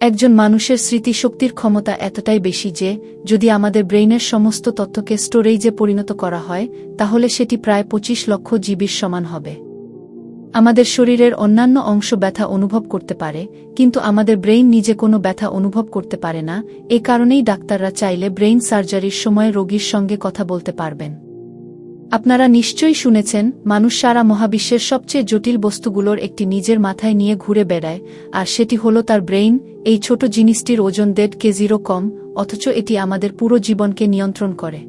একজন মানুষের স্মৃতিশক্তির ক্ষমতা এতটাই বেশি যে, যদি আমাদের ব্রেইনের সমস্ত তথ্যকে স্টোরেজে পরিণত করা হয়, তাহলে সেটি প্রায় পঁচিশ লক্ষ জিবির সমান হবে। আমাদের শরীরের অন্যান্য অংশ ব্যথা অনুভব করতে পারে, কিন্তু আমাদের ব্রেইন নিজে কোনো ব্যথা অনুভব করতে পারে না, এ কারণেই ডাক্তাররা চাইলে ব্রেইন সার্জারির সময় রোগীর সঙ্গে কথা বলতে পারবেন। আপনারা নিশ্চয়ই শুনেছেন, মানুষ সারা মহাবিশ্বের সবচেয়ে জটিল বস্তুগুলোর একটি নিজের মাথায় নিয়ে ঘুরে বেড়ায়, আর সেটি হল তার ব্রেইন এই ছোট জিনিসটির ওজন দেড় কেজিরও কম, অথচ এটি আমাদের পুরো জীবনকে নিয়ন্ত্রণ করে।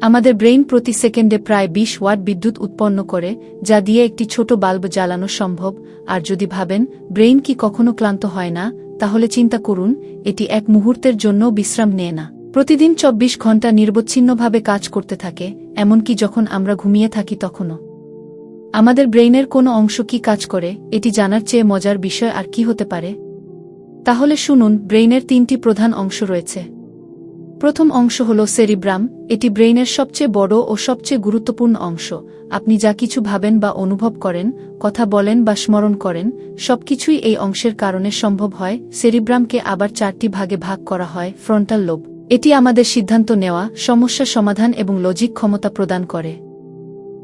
আমাদের ব্রেইন প্রতি সেকেন্ডে প্রায় ২০ ওয়াট বিদ্যুৎ উৎপন্ন করে, যা দিয়ে একটি ছোট বাল্ব জ্বালানো সম্ভব। আর যদি ভাবেন, ব্রেইন কি কখনো ক্লান্ত হয় না, তাহলে চিন্তা করুন, এটি এক মুহূর্তের জন্য বিশ্রাম নেয় না। প্রতিদিন চব্বিশ ঘণ্টা নির্বচ্ছিন্নভাবে কাজ করতে থাকে, এমনকি যখন আমরা ঘুমিয়ে থাকি তখনও। আমাদের ব্রেইনের কোনো অংশ কি কাজ করে, এটি জানার চেয়ে মজার বিষয় আর কি হতে পারে? তাহলে শুনুন, ব্রেইনের তিনটি প্রধান অংশ রয়েছে। প্রথম অংশ হল সেরিব্রাম, এটি ব্রেইনের সবচেয়ে বড় ও সবচেয়ে গুরুত্বপূর্ণ অংশ। আপনি যা কিছু ভাবেন বা অনুভব করেন, কথা বলেন বা স্মরণ করেন, সবকিছুই এই অংশের কারণে সম্ভব হয়। সেরিব্রামকে আবার চারটি ভাগে ভাগ করা হয়, ফ্রন্টাল লোব। এটি আমাদের সিদ্ধান্ত নেওয়া, সমস্যা সমাধান এবং লজিক ক্ষমতা প্রদান করে।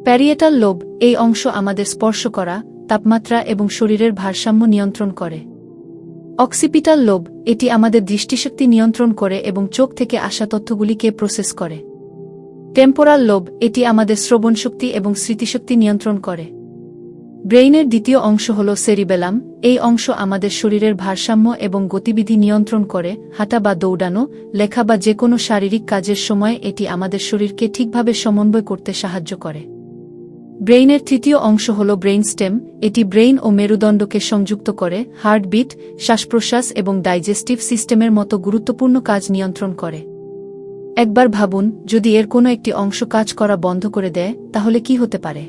প্যারিয়েটাল লোব, এই অংশ আমাদের স্পর্শ করা, তাপমাত্রা এবং শরীরের ভারসাম্য নিয়ন্ত্রণ করে। অক্সিপিটাল লোব, এটি আমাদের দৃষ্টিশক্তি নিয়ন্ত্রণ করে এবং চোখ থেকে আসা তথ্যগুলিকে প্রসেস করে। টেম্পোরাল লোব, এটি আমাদের শ্রবণশক্তি এবং স্মৃতিশক্তি নিয়ন্ত্রণ করে। ব্রেইনের দ্বিতীয় অংশ হল সেরিবেলাম, এই অংশ আমাদের শরীরের ভারসাম্য এবং গতিবিধি নিয়ন্ত্রণ করে, হাঁটা বা দৌড়ানো, লেখা বা যে কোনো শারীরিক কাজের সময় এটি আমাদের শরীরকে ঠিকভাবে সমন্বয় করতে সাহায্য করে। ব্রেইনের তৃতীয় অংশ হল ব্রেইন স্টেম, এটি ব্রেইন ও মেরুদণ্ডকে সংযুক্ত করে, হার্টবিট, শ্বাসপ্রশ্বাস এবং ডাইজেস্টিভ সিস্টেমের মতো গুরুত্বপূর্ণ কাজ নিয়ন্ত্রণ করে। একবার ভাবুন, যদি এর কোনো একটি অংশ কাজ করা বন্ধ করে দেয়, তাহলে কি হতে পারে?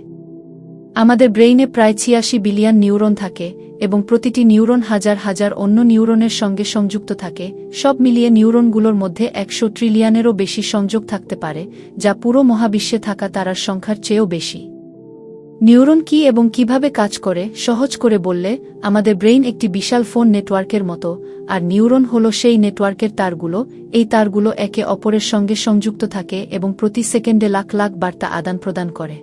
আমাদের ব্রেইনে প্রায় ছিয়াশি বিলিয়ন নিউরন থাকে এবং প্রতিটি নিউরন হাজার হাজার অন্য নিউরনের সঙ্গে সংযুক্ত থাকে, সব মিলিয়ে নিউরনগুলোর মধ্যে একশো ট্রিলিয়নেরও বেশি সংযোগ থাকতে পারে, যা পুরো মহাবিশ্বে থাকা তারার সংখ্যার চেয়েও বেশি। নিউরন কি এবং কীভাবে কাজ করে, সহজ করে বললে, আমাদের ব্রেইন একটি বিশাল ফোন নেটওয়ার্কের মতো, আর নিউরন হল সেই নেটওয়ার্কের তারগুলো, এই তারগুলো একে অপরের সঙ্গে সংযুক্ত থাকে এবং প্রতি সেকেন্ডে লাখ লাখ বার্তা আদান প্রদান করে।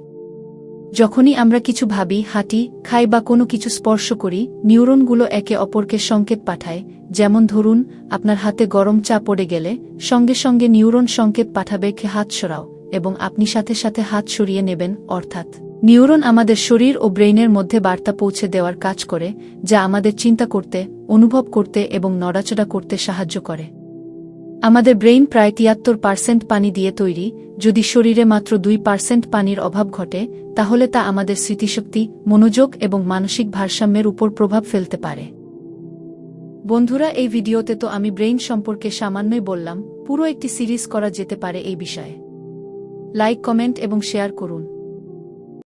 যখনই আমরা কিছু ভাবি, হাঁটি, খাই বা কোনো কিছু স্পর্শ করি, নিউরনগুলো একে অপরকে সংকেত পাঠায়, যেমন ধরুন, আপনার হাতে গরম চা পড়ে গেলে, সঙ্গে সঙ্গে নিউরন সংকেত পাঠাবে, কে হাত সরাও এবং আপনি সাথে সাথে হাত সরিয়ে নেবেন, অর্থাৎ নিউরন আমাদের শরীর ও ব্রেইনের মধ্যে বার্তা পৌঁছে দেওয়ার কাজ করে, যা আমাদের চিন্তা করতে, অনুভব করতে এবং নড়াচড়া করতে সাহায্য করে। আমাদের ব্রেইন প্রায় তিয়াত্তর পার্সেন্ট পানি দিয়ে তৈরি, যদি শরীরে মাত্র দুই পার্সেন্ট পানির অভাব ঘটে, তাহলে তা আমাদের স্মৃতিশক্তি, মনোযোগ এবং মানসিক ভারসাম্যের উপর প্রভাব ফেলতে পারে। বন্ধুরা, এই ভিডিওতে তো আমি ব্রেইন সম্পর্কে সামান্যই বললাম, পুরো একটি সিরিজ করা যেতে পারে এই বিষয়ে। লাইক, কমেন্ট এবং শেয়ার করুন।